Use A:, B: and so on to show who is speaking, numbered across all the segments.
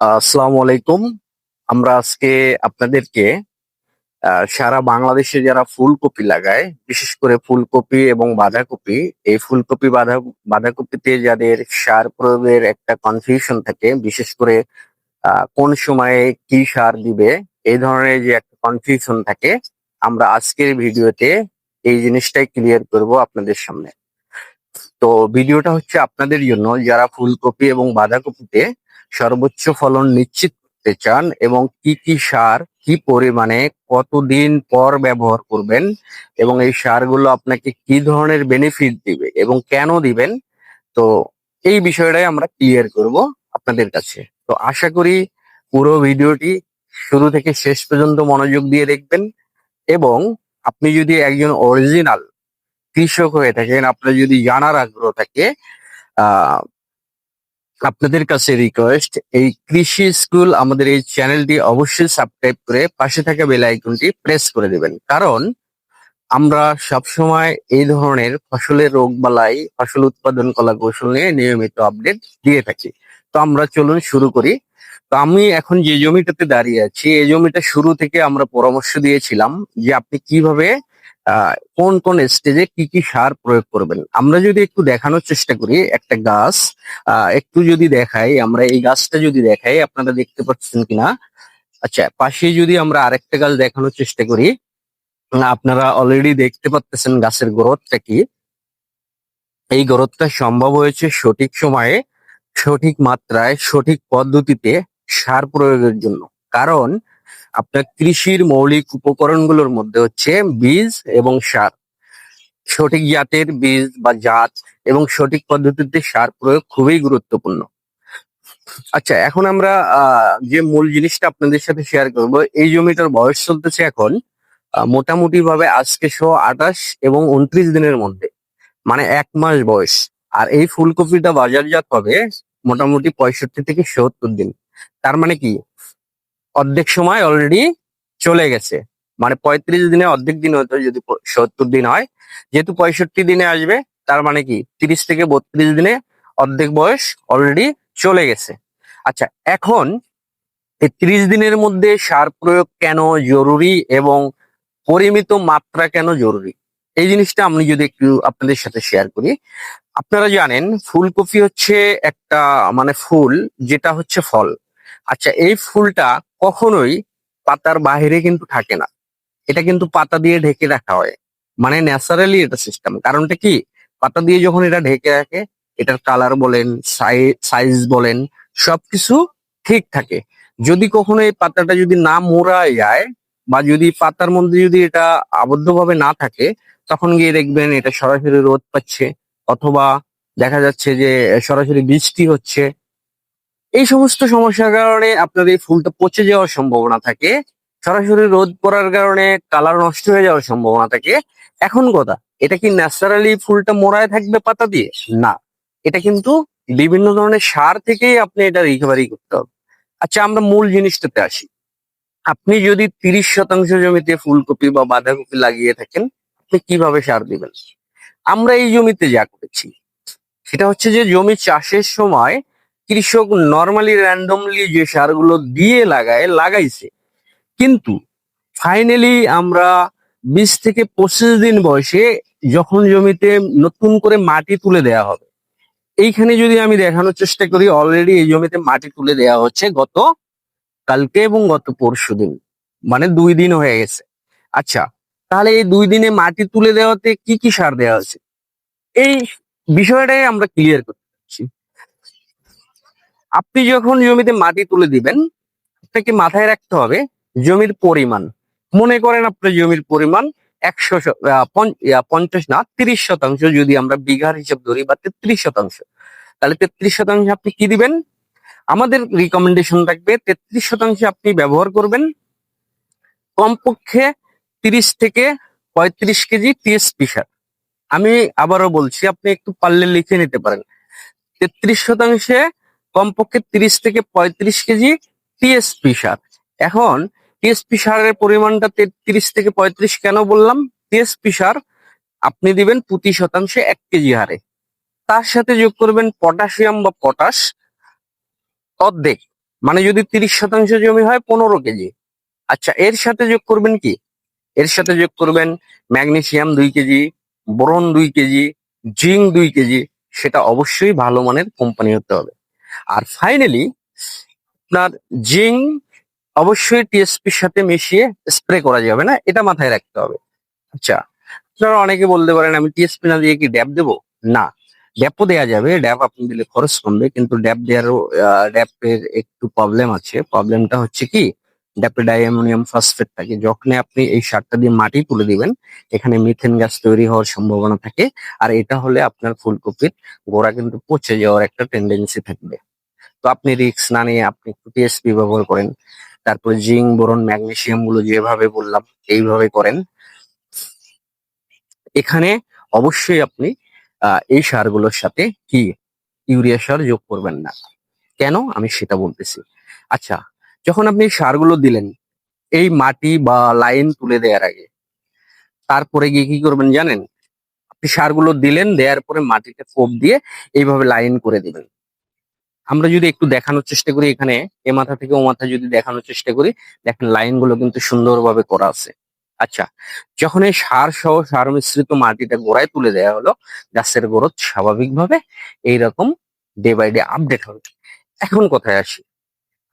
A: আসসালামু আলাইকুম আমরা আজকে আপনাদেরকে সারা বাংলাদেশে যারা ফুলকপি লাগায়, বিশেষ করে ফুলকপি এবং বাঁধাকপি, এই ফুলকপি বাঁধা, বাঁধাকপিতে যাদের সার প্রয়োগের একটা কনফিউশন থাকে, বিশেষ করে কোন সময়ে কি সার দিবে, এই ধরনের যে একটা কনফিউশন থাকে, আমরা আজকের ভিডিওতে এই জিনিসটাই ক্লিয়ার করব আপনাদের সামনে। তো ভিডিওটা হচ্ছে আপনাদের জন্য, যারা ফুলকপি এবং বাঁধাকপিতে সর্বোচ্চ ফলন নিশ্চিত করতে চান এবং কি কি সার, কি পরিমাণে, কতদিন পর ব্যবহার করবেন এবং এই সারগুলো আপনাকে কি ধরনের বেনিফিট দিবে এবং কেন দিবেন, তো এই বিষয়টাই আমরা ক্লিয়ার করব আপনাদের কাছে। তো আশা করি পুরো ভিডিওটি শুরু থেকে শেষ পর্যন্ত মনোযোগ দিয়ে দেখবেন এবং আপনি যদি একজন অরিজিনাল কৃষক হয়ে থাকেন, আপনার যদি জানার আগ্রহ থাকে আপনাদের কাছে রিকোয়েস্ট এই কৃষি স্কুল আমাদের এই চ্যানেলটি অবশ্যই সাবস্ক্রাইব করে পাশে থাকা বেল আইকনটি প্রেস করে দিবেন। কারণ আমরা সবসময় এই ধরনের ফসলের রোগ বালাই, ফসল উৎপাদন কলা কৌশল নিয়ে নিয়মিত আপডেট দিয়ে থাকি। তো আমরা চলুন শুরু করি। তো আমি এখন যে জমিটাতে দাঁড়িয়ে আছি, এই জমিটা শুরু থেকে আমরা পরামর্শ দিয়েছিলাম যে আপনি কীভাবে কোন কোন স্টেজে কি কি সার প্রয়োগ করবেন? আমরা যদি একটু দেখানোর চেষ্টা করি, একটা গাছ একটু যদি দেখাই, আমরা এই গাছটা যদি দেখাই, আপনারা দেখতে পাচ্ছেন কিনা? আচ্ছা পাশে যদি আমরা আরেকটা গাছ দেখানোর চেষ্টা করি আপনারা অলরেডি দেখতে পাচ্ছেন গাছের গ্রোথটা কি? এই গ্রোথটা সম্ভব হয়েছে সঠিক সময়ে, সঠিক মাত্রায়, সঠিক পদ্ধতিতে সার প্রয়োগের জন্য। কারণ আপনার কৃষির মৌলিক উপকরণগুলোর মধ্যে হচ্ছে বীজ এবং সার। সঠিক জাতের বীজ বা জাত এবং সঠিক পদ্ধতিতে সার প্রয়োগ খুবই গুরুত্বপূর্ণ। আচ্ছা এখন আমরা যে মূল জিনিসটা আপনাদের সাথে শেয়ার করব, এই জমিটার বয়স চলতেছে এখন মোটামুটি ভাবে আজকে সহ আঠাশ এবং উনত্রিশ দিনের মধ্যে মানে এক মাস বয়স। আর এই ফুলকপিটা বাজারজাত হবে মোটামুটি পঁয়ষট্টি থেকে সত্তর দিন। তার মানে কি? অর্ধেক সময় অলরেডি চলে গেছে। মানে পঁয়ত্রিশ দিনে অর্ধেক দিন হতো যদি সত্তর দিন হয়, যেহেতু পঁয়ষট্টি দিনে আসবে, তার মানে কি? তিরিশ থেকে বত্রিশ দিনে অর্ধেক বয়স অলরেডি চলে গেছে। আচ্ছা এখন এই ত্রিশ দিনের মধ্যে সার প্রয়োগ কেন জরুরি এবং পরিমিত মাত্রা কেন জরুরি? এই জিনিসটা আমি যদি একটু আপনাদের সাথে শেয়ার করি। আপনারা জানেন, ফুলকপি হচ্ছে একটা মানে ফুল, যেটা হচ্ছে ফল। আচ্ছা এই ফুলটা কখনোই পাতার বাইরে কিন্তু থাকে না। এটা কিন্তু পাতা দিয়ে ঢেকে রাখা হয়। মানে ন্যাচারালি এটা সিস্টেম কারণটা কি? পাতা দিয়ে যখন এটা ঢেকে রাখে, এটার কালার বলেন সাইজ বলেন, সবকিছু ঠিক থাকে। যদি কখনো এই পাতাটা যদি না মোড়া যায় বা যদি পাতার মধ্যে যদি এটা আবদ্ধভাবে না থাকে, তখন গিয়ে দেখবেন এটা সরাসরি রোদ পাচ্ছে। অথবা দেখা যাচ্ছে যে সরাসরি বৃষ্টি হচ্ছে। এই সমস্ত সমস্যার কারণে আপনার এই ফুলটা পচে যাওয়ার সম্ভাবনা থাকে। সরাসরি রোদ পড়ার কারণে কালার নষ্ট হয়ে যাওয়ার সম্ভাবনা থাকে। এখন কথা, এটা কি ন্যাচারালি ফুলটা মোড়ায় থাকবে পাতা দিয়ে? না। এটা কিন্তু বিভিন্ন ধরনের সার থেকেই আপনি এটা রিকভারি করতে হবে। আচ্ছা আমরা মূল জিনিসটাতে আসি। আপনি যদি তিরিশ শতাংশ জমিতে ফুলকপি বা বাঁধাকপি লাগিয়ে থাকেন, আপনি কীভাবে সার দিবেন? আমরা এই জমিতে যা করেছি, সেটা হচ্ছে যে জমি চাষের সময় কৃষক নর্মালি র্যান্ডমলি যে সারগুলো দিয়ে লাগায়, লাগাইছে। কিন্তু ফাইনালি আমরা বিশ থেকে পঁচিশ দিন বয়সে যখন জমিতে নতুন করে মাটি তুলে দেয়া হবে, এইখানে যদি আমি দেখানোর চেষ্টা করি অলরেডি এই জমিতে মাটি তুলে দেয়া হচ্ছে গত কালকে এবং গত পরশু দিন মানে দুই দিন হয়ে গেছে। আচ্ছা তাহলে এই দুই দিনে মাটি তুলে দেওয়াতে কি কি সার দেওয়া হচ্ছে এই বিষয়টাই আমরা ক্লিয়ার পারছি আপনি যখন জমিতে মাটি তুলে দিবেন, আপনাকে মাথায় রাখতে হবে জমির পরিমাণ। মনে করেন আপনার জমির পরিমাণ একশো পঞ্চাশ না, তিরিশ শতাংশ, যদি আমরা বিঘার হিসাব ধরি বা তেত্রিশ শতাংশ। তাহলে তেত্রিশ শতাংশ আপনি কি দিবেন? আমাদের রিকমেন্ডেশন থাকবে, তেত্রিশ শতাংশে আপনি ব্যবহার করবেন কমপক্ষে তিরিশ থেকে পঁয়ত্রিশ কেজি টিএসপি সার। আমি আবারও বলছি, আপনি একটু পারলে লিখে নিতে পারেন। তেত্রিশ শতাংশে কমপক্ষে তিরিশ থেকে পঁয়ত্রিশ কেজি টিএসপি সার। এখন টিএসপি সারের পরিমাণটা তেত্রিশ থেকে পঁয়ত্রিশ কেন বললাম? টিএসপি সার আপনি দিবেন প্রতি শতাংশে এক কেজি হারে। তার সাথে যোগ করবেন পটাশিয়াম বা পটাশ অর্ধেক। মানে যদি তিরিশ শতাংশ জমি হয় পনেরো কেজি। আচ্ছা এর সাথে যোগ করবেন কি? এর সাথে যোগ করবেন ম্যাগনেসিয়াম দুই কেজি, বোরন দুই কেজি, জিঙ্ক দুই কেজি। সেটা অবশ্যই ভালো মানের কোম্পানি হতে হবে। আর ফাইনালি আপনার জিঙ্ক অবশ্যই টিএসপির সাথে মিশিয়ে স্প্রে করা যাবে না, এটা মাথায় রাখতে হবে। আচ্ছা আপনারা অনেকে বলতে পারেন, আমি টিএসপি না দিয়ে কি ড্যাব দেবো? না ড্যাপও দেওয়া যাবে ড্যাপ আপনি দিলে খরচ কমবে, কিন্তু ড্যাপ দেওয়ারও ড্যাপের একটু প্রবলেম আছে। প্রবলেমটা হচ্ছে কি ড্যাপে ডাইঅ্যামোনিয়াম ফসফেট থাকে। যখন আপনি এই সারটা দিয়ে মাটি তুলে দিবেন, এখানে মিথেন গ্যাস তৈরি হওয়ার সম্ভাবনা থাকে। আর এটা হলে আপনার ফুলকপির গোড়া কিন্তু পচে যাওয়ার একটা টেন্ডেন্সি থাকবে। তো আপনি রিস্ক না নিয়ে আপনি একটু টিএসপি ব্যবহার করেন। তারপরে জিঙ্ক বোরন ম্যাগনেসিয়ামগুলো যেভাবে বললাম, এইভাবে করেন। এখানে অবশ্যই আপনি এই সারগুলোর সাথে কি? ইউরিয়া সার যোগ করবেন না। কেন? আমি সেটা বলতেছি। আচ্ছা যখন আপনি সারগুলো দিলেন, এই মাটি বা লাইন তুলে দেওয়ার আগে, তারপরে গিয়ে কি করবেন জানেন? আপনি সারগুলো দিলেন, দেওয়ার পরে মাটিতে কোপ দিয়ে এইভাবে লাইন করে দিবেন। আমরা যদি একটু দেখানোর চেষ্টা করি এখানে, এ মাথা থেকে ও মাথা যদি দেখানোর চেষ্টা করি, দেখেন লাইনগুলো কিন্তু সুন্দরভাবে করা আছে। আচ্ছা যখন এই সার সহ সার মিশ্রিত মাটিটা গোড়ায় তুলে দেওয়া হলো, গাছের গ্রোথ স্বাভাবিকভাবে এইরকম ডে বাই ডে আপডেট হবে। এখন কোথায় আসি?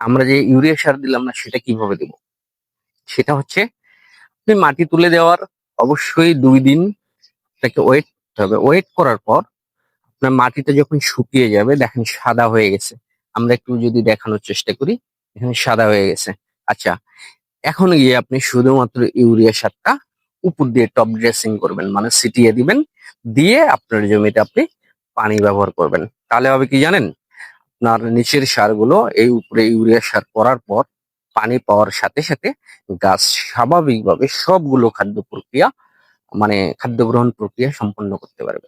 A: আমরা যে ইউরিয়া সার দিলাম না, সেটা কীভাবে দেব? সেটা হচ্ছে, আপনি মাটি তুলে দেওয়ার অবশ্যই দুই দিন তাকে ওয়েট করতে হবে। ওয়েট করার পর আপনার মাটিটা যখন শুকিয়ে যাবে, দেখেন সাদা হয়ে গেছে। আমরা একটু যদি দেখানোর চেষ্টা করি, এখানে সাদা হয়ে গেছে। আচ্ছা এখন গিয়ে আপনি শুধুমাত্র ইউরিয়া সারটা উপর দিয়ে টপ ড্রেসিং করবেন মানে ছিটিয়ে দিবেন, দিয়ে আপনার জমিতে আপনি পানি ব্যবহার করবেন। তাহলে হবে কি জানেন? আপনার নিচের সারগুলো, এই উপরে ইউরিয়া সার করার পর পানি পাওয়ার সাথে সাথে গাছ স্বাভাবিকভাবে সবগুলো খাদ্য প্রক্রিয়া মানে খাদ্য গ্রহণ প্রক্রিয়া সম্পন্ন করতে পারবে।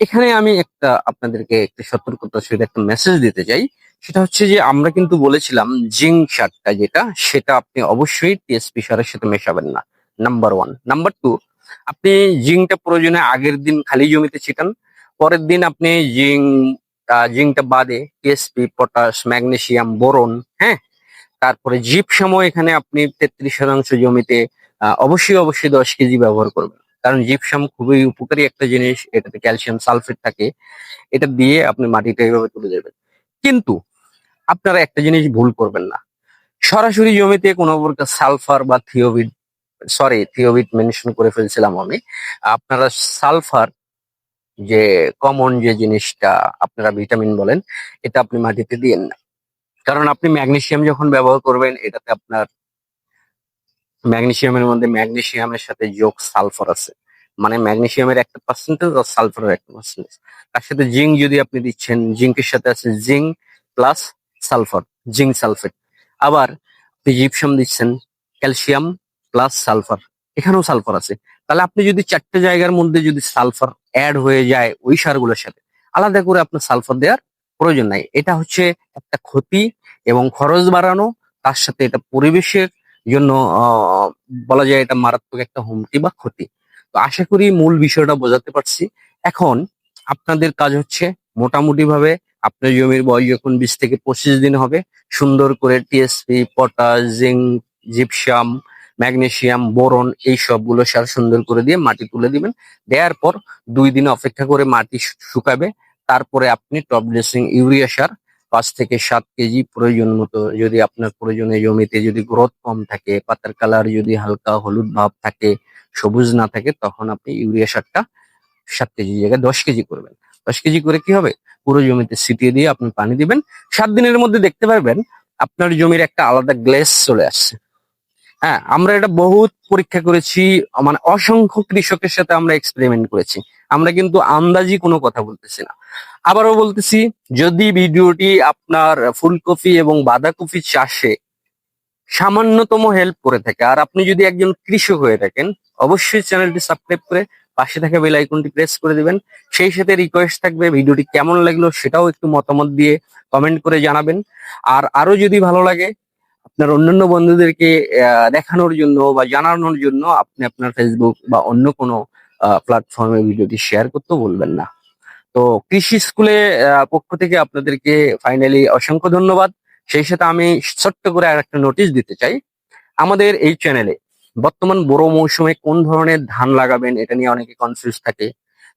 A: এখানে আমি একটা আপনাদেরকে একটা সতর্কতার সহিত একটা মেসেজ দিতে চাই। সেটা হচ্ছে যে, আমরা কিন্তু বলেছিলাম জিঙ্ক সারটা যেটা, সেটা আপনি অবশ্যই টিএসপি সারের সাথে মেশাবেন না। নাম্বার ওয়ান নাম্বার টু আপনি জিঙ্কটা প্রয়োজনে আগের দিন খালি জমিতে ছিটান, পরের দিন আপনি জিঙ্ক জিঙ্কটা বাদে টিএসপি পটাশ ম্যাগনেসিয়াম বোরন হ্যাঁ? তারপরে জিপসামও এখানে আপনি তেত্রিশ শতাংশ জমিতে অবশ্যই অবশ্যই দশ কেজি ব্যবহার করবেন। কারণ জিপসাম খুবই উপকারী একটা জিনিস, এটাতে ক্যালসিয়াম সালফেট থাকে। এটা দিয়ে আপনি মাটিটা এইভাবে তুলে দেবেন। কিন্তু আপনারা একটা জিনিস ভুল করবেন না। সরাসরি জমিতে কোনো প্রকার সালফার বা থিওবিট সরি থিওবিট মেনশন করে ফেলছিলাম আমি। আপনারা সালফার যে কমন যে জিনিসটা আপনারা ভিটামিন বলেন, এটা আপনি মাটিতে দিয়েন না। কারণ আপনি ম্যাগনেসিয়াম যখন ব্যবহার করবেন, এটাতে আপনার ম্যাগনেসিয়ামের মধ্যে ম্যাগনেসিয়ামের সাথে যোগ সালফার আছে। মানে ম্যাগনেসিয়ামের একটা পার্সেন্টেজ আর সালফারের একটা পার্সেন্টেজ তার সাথে জিঙ্ক যদি আপনি দিচ্ছেন জিঙ্কের সাথে আছে zinc plus sulphur zinc sulphate আবার আপনি জিপসাম দিচ্ছেন ক্যালসিয়াম প্লাস সালফার এখানেও সালফার আছে। তাহলে আপনি যদি চারটে জায়গার মধ্যে যদি সালফার অ্যাড হয়ে যায় ওই সারগুলোর সাথে, আলাদা করে আপনার সালফার দেওয়ার প্রয়োজন নাই। এটা হচ্ছে একটা ক্ষতি এবং খরচ বাড়ানো, তার সাথে এটা পরিবেশের জন্য বলা যায় এটা মারাত্মক একটা হুমকি বা ক্ষতি। তো আশা করি মূল বিষয়টা বোঝাতে পারছি। এখন আপনাদের কাজ হচ্ছে মোটামুটি ভাবে আপনার জমির বয়স যখন বিশ থেকে পঁচিশ দিন হবে, সুন্দর করে TSP potash zinc gypsum magnesium boron এই সবগুলো সার সুন্দর করে দিয়ে মাটি তুলে দিবেন। দেওয়ার পর দুই দিন অপেক্ষা করে মাটি শুকাবে। তারপরে আপনি টপ ড্রেসিং ইউরিয়া সার পাঁচ থেকে সাত কেজি প্রয়োজন মতো, যদি আপনার প্রয়োজনে জমিতে যদি গ্রোথ কম থাকে, পাতার কালার যদি হালকা হলুদ ভাব থাকে, সবুজ না থাকে, তখন আপনি ইউরিয়া সারটা সাত কেজি জায়গায় দশ কেজি করবেন। দশ কেজি করে কি হবে? পুরো জমিতে ছিটিয়ে দিয়ে আপনি পানি দিবেন। সাত দিনের মধ্যে দেখতে পারবেন আপনার জমির একটা আলাদা গ্লেস চলে আসছে। হ্যাঁ আমরা এটা বহুত পরীক্ষা করেছি মানে অসংখ্য কৃষকের সাথে আমরা এক্সপেরিমেন্ট করেছি। আমরা কিন্তু আন্দাজি কোনো কথা বলতেছি না। আবারও বলতেছি, যদি ভিডিওটি আপনার ফুলকপি এবং বাঁধাকপি চাষে সামান্যতম হেল্প করে থাকে, আর আপনি যদি একজন কৃষক হয়ে থাকেন, অবশ্যই চ্যানেলটি সাবস্ক্রাইব করে পাশে থাকা বেল আইকনটি প্রেস করে দিবেন। সেই সাথে রিকোয়েস্ট থাকবে ভিডিওটি কেমন লাগল সেটাও একটু মতামত দিয়ে কমেন্ট করে জানাবেন। আর আরও যদি ভালো লাগে আপনার অন্যান্য বন্ধুদেরকে দেখানোর জন্য বা জানানোর জন্য আপনি আপনার ফেসবুক বা অন্য কোনো প্ল্যাটফর্মে ভিডিওটি শেয়ার করতেও বলবেন না। তো কৃষি স্কুলে পক্ষ থেকে আপনাদেরকে ফাইনালি অসংখ্য ধন্যবাদ। সেই সাথে আমি ছোট্ট করে আর একটা নোটিশ দিতে চাই। আমাদের এই চ্যানেলে বর্তমান বড় মৌসুমে কোন ধরনের ধান লাগাবেন এটা নিয়ে অনেকে কনফিউজ থাকে।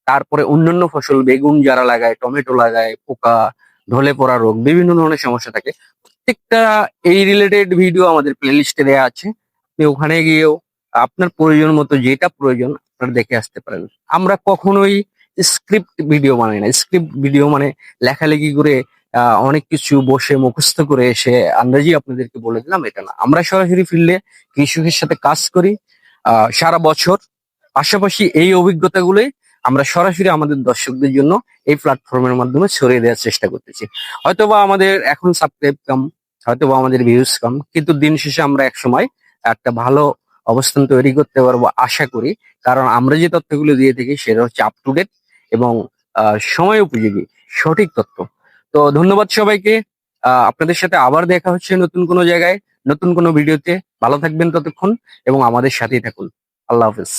A: তারপরে অন্যান্য ফসল, বেগুন যারা লাগায়, টমেটো লাগায়, পোকা, ঢলে পড়া রোগ, বিভিন্ন ধরনের সমস্যা থাকে। প্রত্যেকটা এই রিলেটেড ভিডিও আমাদের প্লে লিস্টে দেওয়া আছে। ওখানে গিয়েও আপনার প্রয়োজন মতো যেটা প্রয়োজন আপনারা দেখে আসতে পারেন। আমরা কখনোই স্ক্রিপ্ট ভিডিও বানাই না। স্ক্রিপ্ট ভিডিও মানে লেখালেখি করে অনেক কিছু বসে মুখস্থ করে এসে আন্দাজি আপনাদেরকে বলে দিলাম, এটা না। আমরা সরাসরি ফিল্ডে কৃষকের সাথে কাজ করি সারা বছর। পাশাপাশি এই অভিজ্ঞতাগুলোই আমরা সরাসরি আমাদের দর্শকদের জন্য এই প্ল্যাটফর্মের মাধ্যমে ছড়িয়ে দেওয়ার চেষ্টা করতেছি। হয়তোবা আমাদের এখন সাবস্ক্রাইব কম হয়তোবা আমাদের ভিউজ কম, কিন্তু দিন শেষে আমরা এক সময় একটা ভালো অবস্থান তৈরি করতে পারব আশা করি। কারণ আমরা যে তথ্যগুলো দিয়ে থাকি সেটা হচ্ছে আপ টু ডেট এবং সময় উপযোগী, সঠিক তথ্য। তো ধন্যবাদ সবাইকে। আপনাদের সাথে আবার দেখা হচ্ছে নতুন কোনো জায়গায়, নতুন কোনো ভিডিওতে। ভালো থাকবেন ততক্ষণ এবং আমাদের সাথেই থাকুন। আল্লাহ হাফেজ।